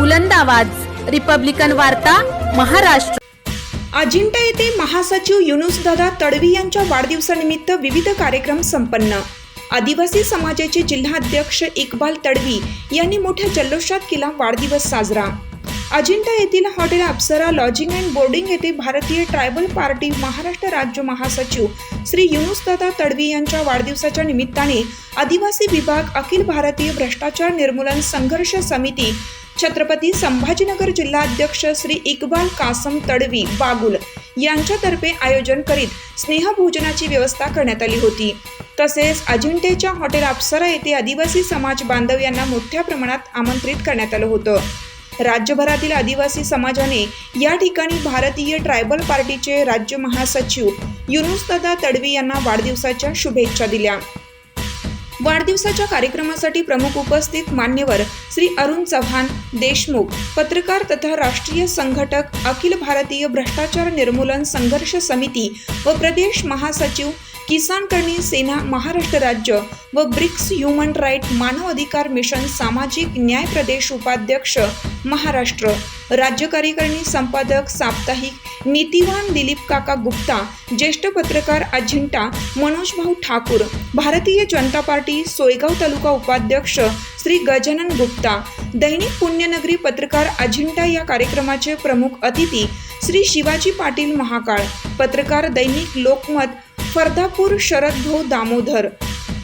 बुलंद आवाज. रिपब्लिकन वार्ता महाराष्ट्र. अजिंठा येथे महासचिव युनुस दादा तडवी यांच्या वाढदिवसानिमित्त विविध कार्यक्रम संपन्न. आदिवासी समाजाचे जिल्हाध्यक्ष इक्बाल तडवी यांनी मोठ्या जल्लोषात केला वाढदिवस साजरा. अजिंठा येथील hotel Apsara lodging and boarding येथे भारतीय ट्रायबल पार्टी महाराष्ट्र राज्य महासचिव श्री युनुसदादा तडवी यांच्या वाढदिवसाच्या निमित्ताने आदिवासी विभाग अखिल भारतीय भ्रष्टाचार निर्मूलन संघर्ष समिती छत्रपती संभाजीनगर जिल्हाध्यक्ष श्री इकबाल कासम तडवी बागुल यांच्यातर्फे आयोजन करीत स्नेहभोजनाची व्यवस्था करण्यात आली होती. तसेच अजिंठेच्या हॉटेल अप्सरा येथे आदिवासी समाज बांधव यांना मोठ्या प्रमाणात आमंत्रित करण्यात आलं होतं. राज्यभरातील आदिवासी समाजाने या ठिकाणी भारतीय ट्रायबल पार्टीचे राज्य महासचिव युनुसदादा तडवी यांना वाढदिवसाच्या शुभेच्छा दिल्या. वाढदिवसाच्या कार्यक्रमासाठी प्रमुख उपस्थित मान्यवर श्री अरुण चव्हाण देशमुख पत्रकार तथा राष्ट्रीय संघटक अखिल भारतीय भ्रष्टाचार निर्मूलन संघर्ष समिती व प्रदेश महासचिव किसान करणी सेना महाराष्ट्र राज्य व ब्रिक्स ह्युमन राईट मानव अधिकार मिशन सामाजिक न्याय प्रदेश उपाध्यक्ष महाराष्ट्र. राज्य कार्यकारिणी संपादक साप्ताहिक नीतिवान दिलीप काका गुप्ता ज्येष्ठ पत्रकार अजिंठा मनोज भाऊ ठाकूर भारतीय जनता पार्टी सोयगाव तालुका उपाध्यक्ष श्री गजानन गुप्ता दैनिक पुण्यनगरी पत्रकार अजिंठा या कार्यक्रमाचे प्रमुख अतिथी श्री शिवाजी पाटील महाकाळ पत्रकार दैनिक लोकमत फर्दापूर शरद भाऊ दामोदर.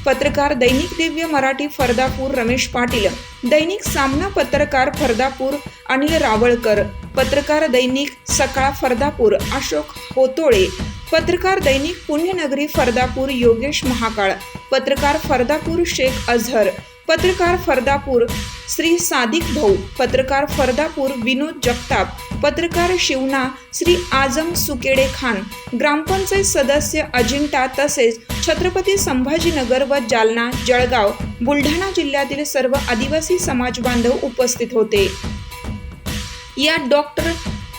पत्रकार दैनिक दिव्य मराठी फर्दापूर रमेश पाटील. दैनिक सामना पत्रकार फर्दापूर अनिल रावळकर. पत्रकार दैनिक सकाळ फर्दापूर अशोक होतोळे पत्रकार दैनिक पुण्यनगरी फर्दापूर योगेश महाकाळ. पत्रकार फर्दापूर शेख अझहर. पत्रकार फर्दापूर श्री सादिक भाऊ पत्रकार फर्दापूर विनोद जगताप पत्रकार शिवना श्री आजम सुकेडे खान ग्रामपंचायत सदस्य अजिंठा तसेच छत्रपती संभाजीनगर व जालना जळगाव बुलढाणा जिल्ह्यातील सर्व आदिवासी समाज बांधव उपस्थित होते. या डॉक्टर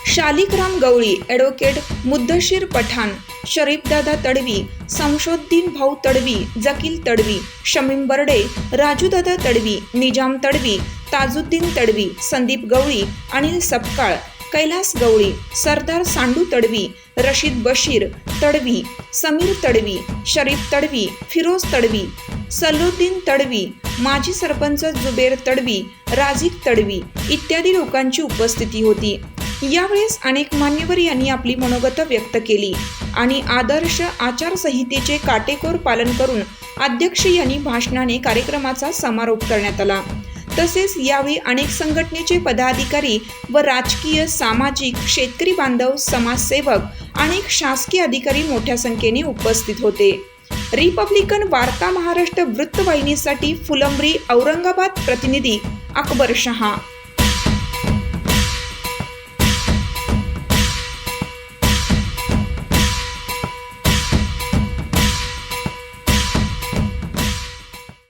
शालिकराम गवळी ॲडव्होकेट मुद्दशीर पठाण शरीफदादा तडवी संशोद्दीन भाऊ तडवी जकील तडवी शमीम बर्डे राजूदादा तडवी निजाम तडवी ताजुद्दीन तडवी संदीप गवळी अनिल सपकाळ कैलास गवळी सरदार सांडू तडवी रशीद बशीर तडवी समीर तडवी शरीफ तडवी फिरोज तडवी सल्लुद्दीन तडवी माजी सरपंच जुबेर तडवी राजीक तडवी इत्यादी लोकांची उपस्थिती होती. यावेळेस अनेक मान्यवर यांनी आपली मनोगत व्यक्त केली आणि आदर्श आचारसंहितेचे काटेकोर पालन करून अध्यक्ष यांनी भाषणाने कार्यक्रमाचा समारोप करण्यात आला. तसेच यावेळी अनेक संघटनेचे पदाधिकारी व राजकीय सामाजिक शेतकरी बांधव समाजसेवक अनेक शासकीय अधिकारी मोठ्या संख्येने उपस्थित होते. रिपब्लिकन वार्ता महाराष्ट्र वृत्तवाहिनीसाठी फुलंब्री औरंगाबाद प्रतिनिधी अकबर शहा.